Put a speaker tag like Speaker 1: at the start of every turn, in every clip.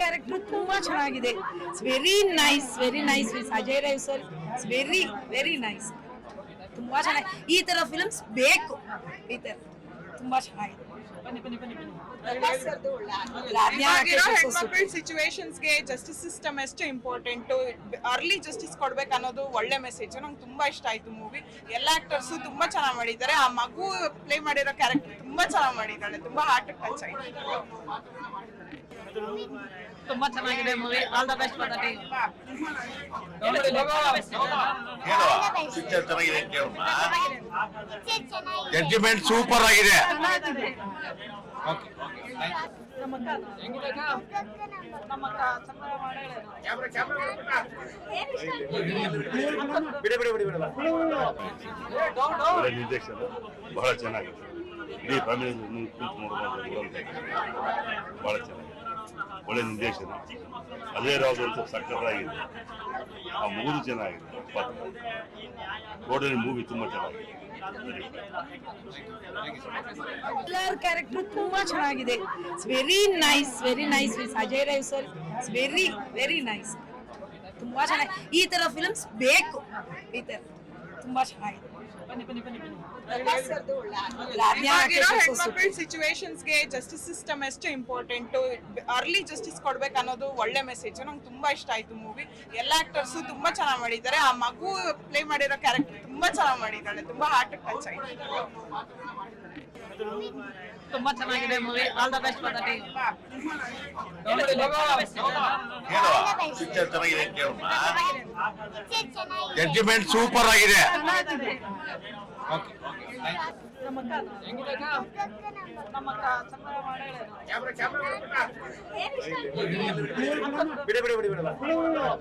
Speaker 1: Character ತುಂಬಾ ಚೆನ್ನಾಗಿದೆ. It's very nice very nice with Ajay Rai sir it's very very nice ತುಂಬಾ ಚೆನ್ನಾಗಿ ಈ ತರ ಫಿಲ್ಮ್ಸ್ ಬೇಕು. ಈ ತರ ತುಂಬಾ ಚೆನ್ನಾಗಿದೆ.
Speaker 2: ಹೆಣ್ಮಕ್ಳ ಸಿಚುವೇಶನ್ಸ್ಗೆ ಜಸ್ಟಿಸ್ ಸಿಸ್ಟಮ್ ಎಷ್ಟು ಇಂಪಾರ್ಟೆಂಟ್ ಅರ್ಲಿ ಜಸ್ಟಿಸ್ ಕೊಡ್ಬೇಕು ಅನ್ನೋದು ಒಳ್ಳೆ ಮೆಸೇಜ್ ನಂಗೆ ತುಂಬಾ ಇಷ್ಟ ಆಯ್ತು ಮೂವಿ ಎಲ್ಲ ಆಕ್ಟರ್ಸ್ ತುಂಬಾ ಚೆನ್ನಾಗಿ ಮಾಡಿದ್ದಾರೆ. ಆ ಮಗು ಪ್ಲೇ ಮಾಡಿರೋ ಕ್ಯಾರೆಕ್ಟರ್ ತುಂಬಾ ಚೆನ್ನಾಗಿ ಮಾಡಿದ್ದಾಳೆ. ತುಂಬಾ ಹಾರ್ಟ್ ಟಚ್ ಆಯ್ತು.
Speaker 3: ತುಂಬಾ ಚೆನ್ನಾಗಿದೆ movie all the best for the team
Speaker 4: picture ಚೆನ್ನಾಗಿದೆ. ಜಡ್ಜಿಮೆಂಟ್ ಸೂಪರ್ ಆಗಿದೆ.
Speaker 5: ನಿರ್ದೇಶನ ಬಹಳ ಚೆನ್ನಾಗಿದೆ. ಇಡೀ ಫ್ಯಾಮಿಲಿ ನೋಡ್ಬೋದು ಬಹಳ ಚೆನ್ನಾಗಿದೆ. ಒಳ್ಳೆ ನಿರ್ದೇಶನ. ಅದೇ ರಾವ್ ಅಂತ ಸಕ್ಕತ್ತಾಗಿದೆ. ಆ ಮೂರು ಚೆನ್ನಾಗಿದೆ. ಗೋಲ್ಡನ್ ಮೂವಿ ತುಂಬಾ ಚೆನ್ನಾಗಿದೆ.
Speaker 1: ಕ್ಯಾರೆಕ್ಟರ್ ತುಂಬಾ ಚೆನ್ನಾಗಿದೆ. Very nice very nice Ajay Rai sir very very nice ತುಂಬಾ ಚೆನ್ನಾಗಿ ಈ ತರ ಫಿಲ್ಮ್ಸ್ ಬೇಕು. ಈ ತರ. ತುಂಬಾ ಚೆನ್ನಾಗಿದೆ.
Speaker 2: ಹೆಣ್ಮಕ್ಳ ಸಿಚುವೇಶನ್ಸ್ಗೆ ಜಸ್ಟಿಸ್ ಸಿಸ್ಟಮ್ ಎಷ್ಟು ಇಂಪಾರ್ಟೆಂಟ್ ಅರ್ಲಿ ಜಸ್ಟಿಸ್ ಕೊಡ್ಬೇಕು ಅನ್ನೋದು ಒಳ್ಳೆ ಮೆಸೇಜ್ ನಂಗೆ ತುಂಬಾ ಇಷ್ಟ ಆಯ್ತು ಮೂವಿ ಎಲ್ಲ ಆಕ್ಟರ್ಸ್ ತುಂಬಾ ಚೆನ್ನಾಗಿ ಮಾಡಿದ್ದಾರೆ. ಆ ಮಗು ಪ್ಲೇ ಮಾಡಿರೋ ಕ್ಯಾರೆಕ್ಟರ್ ತುಂಬಾ ಚೆನ್ನಾಗಿ ಮಾಡಿದ್ದಾಳೆ. ತುಂಬಾ ಹಾರ್ಟ್ ಟಚ್ ಆಯ್ತು.
Speaker 3: ತುಂಬಾ ಚೆನ್ನಾಗಿದೆ movie all the best for the team
Speaker 4: picture ಚೆನ್ನಾಗಿದೆ ಹೇಳಮ್ಮ ಸೂಪರ್ ಆಗಿದೆ.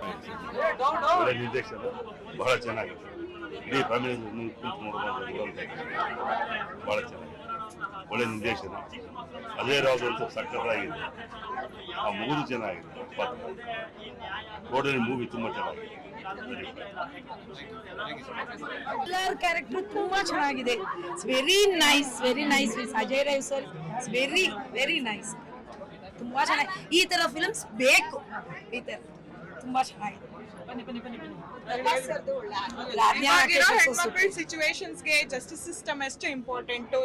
Speaker 5: ಒಳ್ಳೆ ನಿರ್ದೇಶನ ಬಹಳ ಚೆನ್ನಾಗಿದೆ. ಇಡೀ ಫ್ಯಾಮಿಲಿ ಕುಂತು ನೋಡ್ಬೋದು ಬಹಳ ಚೆನ್ನಾಗಿದೆ. ಒಳ್ಳೆ ನಿರ್ದೇಶನ. ಅದೇ ರಾವ್ ಅಂತ ಸಕ್ಕತ್ತಾಗಿದೆ ಆ ಮೂರು ಚೆನ್ನಾಗಿದೆ ಗೋಲ್ಡನ್ ಮೂವಿ ತುಂಬಾ ಚೆನ್ನಾಗಿದೆ
Speaker 1: ಎಲ್ಲರ ಕ್ಯಾರೆಕ್ಟರ್ ತುಂಬಾ ಚೆನ್ನಾಗಿದೆ. Very nice very nice with Ajay Rai sir very very nice ತುಂಬಾ ಚೆನ್ನಾಗಿ ಈ ತರ ಫಿಲ್ಮ್ಸ್ ಬೇಕು. ಈ ತರ. ತುಂಬಾ ಚೆನ್ನಾಗಿದೆ.
Speaker 2: ಹೆಣ್ಮಕ್ಳ ಸಿಚುವೇಶನ್ಸ್ಗೆ ಜಸ್ಟಿಸ್ ಸಿಸ್ಟಮ್ ಎಷ್ಟು ಇಂಪಾರ್ಟೆಂಟ್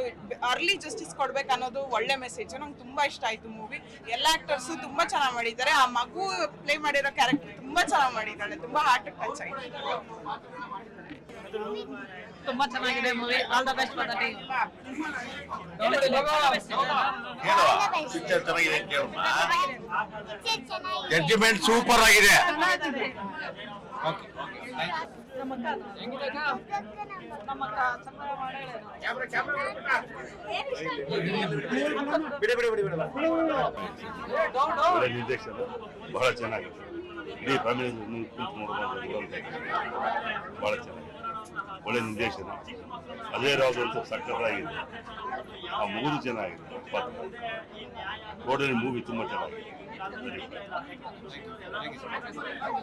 Speaker 2: ಅರ್ಲಿ ಜಸ್ಟಿಸ್ ಕೊಡ್ಬೇಕು ಅನ್ನೋದು ಒಳ್ಳೆ ಮೆಸೇಜ್ ನಂಗೆ ತುಂಬಾ ಇಷ್ಟ ಆಯ್ತು ಮೂವಿ ಎಲ್ಲ ಆಕ್ಟರ್ಸ್ ತುಂಬಾ ಚೆನ್ನಾಗಿ ಮಾಡಿದ್ದಾರೆ. ಆ ಮಗು ಪ್ಲೇ ಮಾಡಿರೋ ಕ್ಯಾರೆಕ್ಟರ್ ತುಂಬಾ ಚೆನ್ನಾಗಿ ಮಾಡಿದ್ದಾಳೆ. ತುಂಬಾ ಹಾರ್ಟ್ ಟಚ್ ಆಯ್ತು.
Speaker 3: ತುಂಬಾ ಚೆನ್ನಾಗಿದೆ movie all the best for the team
Speaker 4: picture ಚೆನ್ನಾಗಿದೆ ಅಂತ ಹೇಳಮ್ಮ ಜಡ್ಜಿಮೆಂಟ್ ಸೂಪರ್ ಆಗಿದೆ.
Speaker 5: ಬಹಳ ಚೆನ್ನಾಗಿದೆ. ಇಡೀ ಫ್ಯಾಮಿಲಿ ಕುಂತು ನೋಡ್ಬೋದು. ಒಳ್ಳೆ ನಿರ್ದೇಶನ. ಅದೇ ರಾವ್ ಅಂತ ಸಕ್ಕತ್ತಾಗಿದೆ. ಆ ಮೂರು ಚೆನ್ನಾಗಿದೆ. ಗೋಲ್ಡನ್ ಮೂವಿ ತುಂಬಾ ಚೆನ್ನಾಗಿದೆ.